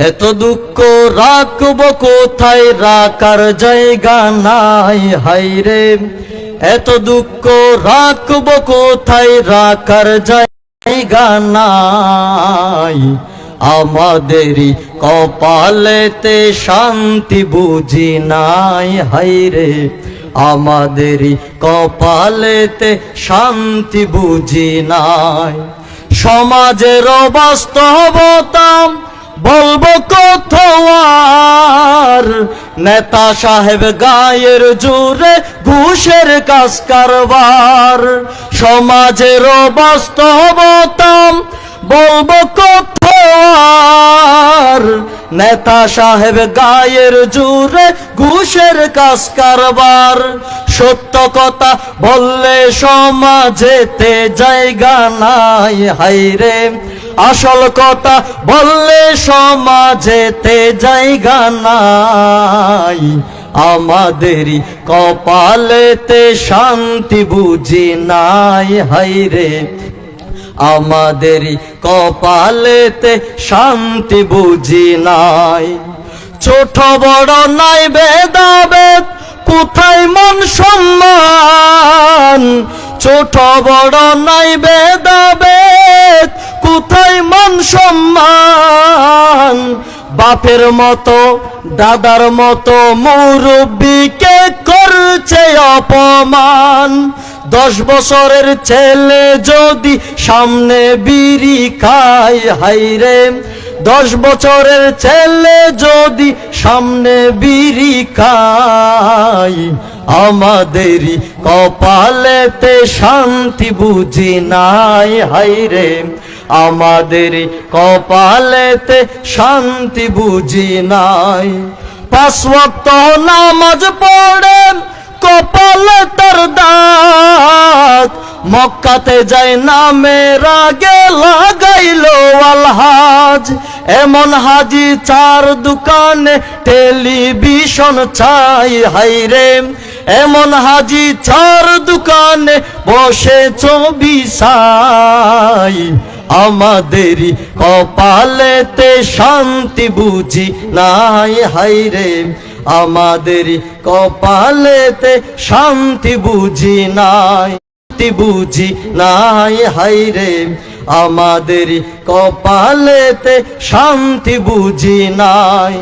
এত দুঃখ রাখব কোথায়? রাখার জায়গা নাই হাইরে এত দুঃখ রাখব কোথায়? রাখার জায়গা নাই। আমাদেরই কপালেতে শান্তি বুঝি নাই হাইরে আমাদেরই কপালেতে শান্তি বুঝি নাই। সমাজের বাস্তবতা বলব কোথার নেতা সাহেব গায়ের জোরে ঘুষের কাজ কারবার। সমাজের বাস্তবতা বলব কোথার নেতা সাহেব গায়ের জোরে ঘুষের কাজ কারবার। সত্য কথা বললে সমাজেতে জায়গা নাই হাইরে আসল কথা বললে সমাজেতে জায়গা নাই। আমাদেরই কপালেতে শান্তি বুঝি নাই হাইরে আমাদেরই কপালেতে শান্তি বুঝি নাই। ছোট বড় নাই বেদাবেদ কোথায় মন সম্মান, ছোট বড় নাই বেদাবেদ কোথায় মন সম্মান? বাপের মতো, দাদার মতো মুরব্বীকে করছে অপমান? দশ বছরের ছেলে যদি সামনে বিড়ি খায় হাইরে দশ বছরের ছেলে যদি সামনে বিড়ি খায়, আমাদেরই কপালেতে শান্তি বুঝি নাই হাইরে আমাদের কপালেতে শান্তি বুঝি নাই। ওয়াক্ত নামাজ পড়ে কপালে তার দাগ। মক্কাতে যাই নামের আগে লাগাইলো আলহাজ। এমন হাজি চার দোকানে টেলিভিশন চাই হাইরে এমন হাজি চার দোকানে বসে ছবি চাই। আমাদেরই কপালেতে শান্তি বুঝি নাই হাইরে আমাদেরই কপালেতে শান্তি বুঝি নাই। শান্তি বুঝি নাই হাইরে আমাদের কপালেতে শান্তি বুঝি নাই।